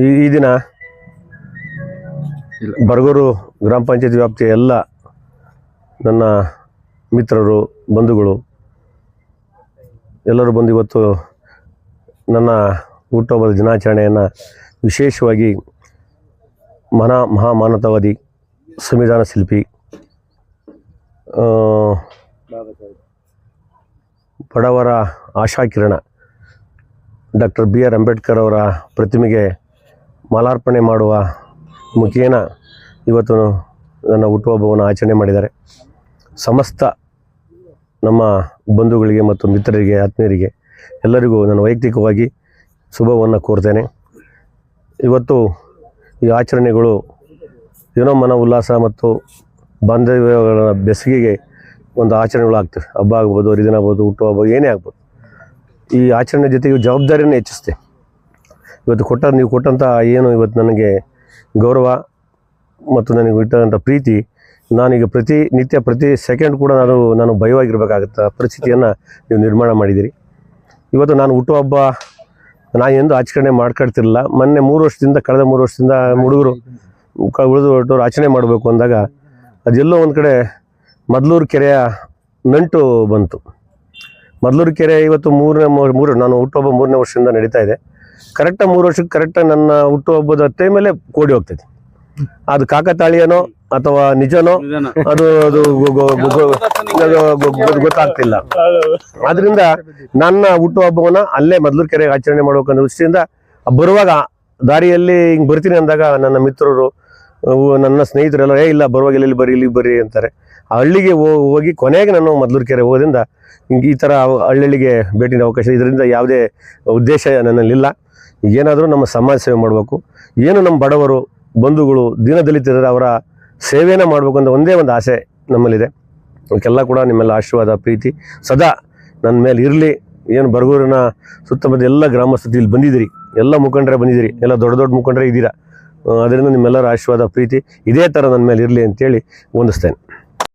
ಈ ದಿನ. ಬರಗೂರು ಗ್ರಾಮ ಪಂಚಾಯತ್ ವ್ಯಾಪ್ತಿಯ ಎಲ್ಲ ನನ್ನ ಮಿತ್ರರು ಬಂಧುಗಳು ಎಲ್ಲರೂ ಬಂದು ಇವತ್ತು ನನ್ನ ಹುಟ್ಟುಹಬ್ಬದ ದಿನಾಚರಣೆಯನ್ನು ವಿಶೇಷವಾಗಿ ಮನ ಮಹಾಮಾನತಾವಾದಿ ಸಂವಿಧಾನ ಶಿಲ್ಪಿ ಬಡವರ ಆಶಾಕಿರಣ ಡಾಕ್ಟರ್ ಬಿ ಆರ್ ಅಂಬೇಡ್ಕರ್ ಅವರ ಪ್ರತಿಮೆಗೆ ಮಾಲಾರ್ಪಣೆ ಮಾಡುವ ಮುಖೇನ ಇವತ್ತು ನನ್ನ ಹುಟ್ಟುಹಬ್ಬವನ್ನು ಆಚರಣೆ ಮಾಡಿದ್ದಾರೆ. ಸಮಸ್ತ ನಮ್ಮ ಬಂಧುಗಳಿಗೆ ಮತ್ತು ಮಿತ್ರರಿಗೆ, ಆತ್ಮೀಯರಿಗೆ, ಎಲ್ಲರಿಗೂ ನಾನು ವೈಯಕ್ತಿಕವಾಗಿ ಶುಭವನ್ನು ಕೋರ್ತೇನೆ. ಇವತ್ತು ಈ ಆಚರಣೆಗಳು ಏನೋ ಮನ ಉಲ್ಲಾಸ ಮತ್ತು ಬಾಂಧವ್ಯಗಳ ಬೆಸಿಗೆಗೆ ಒಂದು ಆಚರಣೆಗಳು ಆಗ್ತವೆ. ಹಬ್ಬ ಆಗ್ಬೋದು, ಹರಿದಿನ ಆಗ್ಬೋದು, ಹುಟ್ಟುಹಬ್ಬ ಏನೇ ಆಗ್ಬೋದು. ಈ ಆಚರಣೆ ಜೊತೆಗೆ ಜವಾಬ್ದಾರಿಯನ್ನು ಹೆಚ್ಚಿಸುತ್ತೆ ಇವತ್ತು ಕೊಟ್ಟ, ನೀವು ಕೊಟ್ಟಂಥ ಏನು ಇವತ್ತು ನನಗೆ ಗೌರವ ಮತ್ತು ನನಗೆ ಇಟ್ಟಂಥ ಪ್ರೀತಿ, ನಾನೀಗ ಪ್ರತಿ, ನಿತ್ಯ ಪ್ರತಿ ಸೆಕೆಂಡ್ ಕೂಡ ನಾನು ನಾನು ಭಯವಾಗಿರ್ಬೇಕಾಗತ್ತ ಪರಿಸ್ಥಿತಿಯನ್ನು ನೀವು ನಿರ್ಮಾಣ ಮಾಡಿದ್ದೀರಿ ಇವತ್ತು ನಾನು ಹುಟ್ಟುಹಬ್ಬ ನಾನು ಎಂದು ಆಚರಣೆ ಮಾಡ್ಕೊಳ್ತಿರಲಿಲ್ಲ. ಮೊನ್ನೆ ಮೂರು ವರ್ಷದಿಂದ, ಕಳೆದ ಮೂರು ವರ್ಷದಿಂದ ಹುಡುಗರು ಕ- ಉಳಿದು ಹೊರಟವ್ರು ಆಚರಣೆ ಮಾಡಬೇಕು ಅಂದಾಗ ಅದೆಲ್ಲೋ ಒಂದು ಕಡೆ ಮದ್ಲೂರು ಕೆರೆಯ ನಂಟು ಬಂತು. ಮದ್ಲೂರು ಕೆರೆ ಇವತ್ತು ಮೂರನೇ ಮೂರು, ನಾನು ಹುಟ್ಟುಹಬ್ಬ ಮೂರನೇ ವರ್ಷದಿಂದ ನಡೀತಾ ಇದೆ. ಕರೆಕ್ಟಾಗಿ ಮೂರು ವರ್ಷಕ್ಕೆ ಕರೆಕ್ಟಾಗಿ ನನ್ನ ಹುಟ್ಟುಹಬ್ಬದ ಟೈಮಲ್ಲೇ ಕೋಡಿ ಹೋಗ್ತೈತಿ ಅದು ಕಾಕತಾಳಿಯನೋ ಅಥವಾ ನಿಜನೋ ಅದು ಅದು ಗೊತ್ತಾಗ್ತಿಲ್ಲ. ಆದ್ರಿಂದ ನನ್ನ ಹುಟ್ಟುಹಬ್ಬವನ್ನ ಅಲ್ಲೇ ಮೊದಲು ಕೆರೆಗೆ ಆಚರಣೆ ಮಾಡ್ಬೇಕನ್ನೋ ದೃಷ್ಟಿಯಿಂದ ಬರುವಾಗ ದಾರಿಯಲ್ಲಿ ಹಿಂಗೆ ಬರ್ತೀನಿ ಅಂದಾಗ ನನ್ನ ಮಿತ್ರರು ನನ್ನ ಸ್ನೇಹಿತರೆಲ್ಲ ಏ ಇಲ್ಲ ಬರುವಾಗ ಇಲ್ಲಿ ಬರ್ರಿ ಇಲ್ಲಿ ಬರಿ ಅಂತಾರೆ. ಆ ಹಳ್ಳಿಗೆ ಹೋಗಿ ಕೊನೆಗೆ ನಾನು ಮದ್ಲೂರು ಕೆರೆ ಹೋಗೋದ್ರಿಂದ ಹಿಂಗೆ ಈ ಥರ ಹಳ್ಳಿಗೆ ಭೇಟಿ ಅವಕಾಶ ಇದರಿಂದ ಯಾವುದೇ ಉದ್ದೇಶ ನನ್ನಲ್ಲಿಲ್ಲ ಏನಾದರೂ ನಮ್ಮ ಸಮಾಜ ಸೇವೆ ಮಾಡಬೇಕು. ಏನು ನಮ್ಮ ಬಡವರು, ಬಂಧುಗಳು ದೀನದಲಿತರರ ಅವರ ಸೇವೆಯನ್ನು ಮಾಡಬೇಕು ಅಂತ ಒಂದೇ ಒಂದು ಆಸೆ ನಮ್ಮಲ್ಲಿದೆ. ಅವಕ್ಕೆಲ್ಲ ಕೂಡ ನಿಮ್ಮೆಲ್ಲ ಆಶೀರ್ವಾದ, ಪ್ರೀತಿ ಸದಾ ನನ್ನ ಮೇಲೆ ಇರಲಿ. ಏನು ಬರಗೂರಿನ ಸುತ್ತಮುತ್ತ ಎಲ್ಲ ಗ್ರಾಮಸ್ಥರು ಇಲ್ಲಿ ಬಂದಿದ್ದೀರಿ. ಎಲ್ಲ ಮುಖಂಡರೇ ಬಂದಿದ್ದೀರಿ. ಎಲ್ಲ ದೊಡ್ಡ ದೊಡ್ಡ ಮುಖಂಡರೇ ಇದ್ದೀರಾ. ಅದರಿಂದ ನಿಮ್ಮೆಲ್ಲರ ಆಶೀರ್ವಾದ, ಪ್ರೀತಿ ಇದೇ ಥರ ನನ್ನ ಮೇಲೆ ಇರಲಿ ಅಂತೇಳಿ ಹೊಂದಿಸ್ತೇನೆ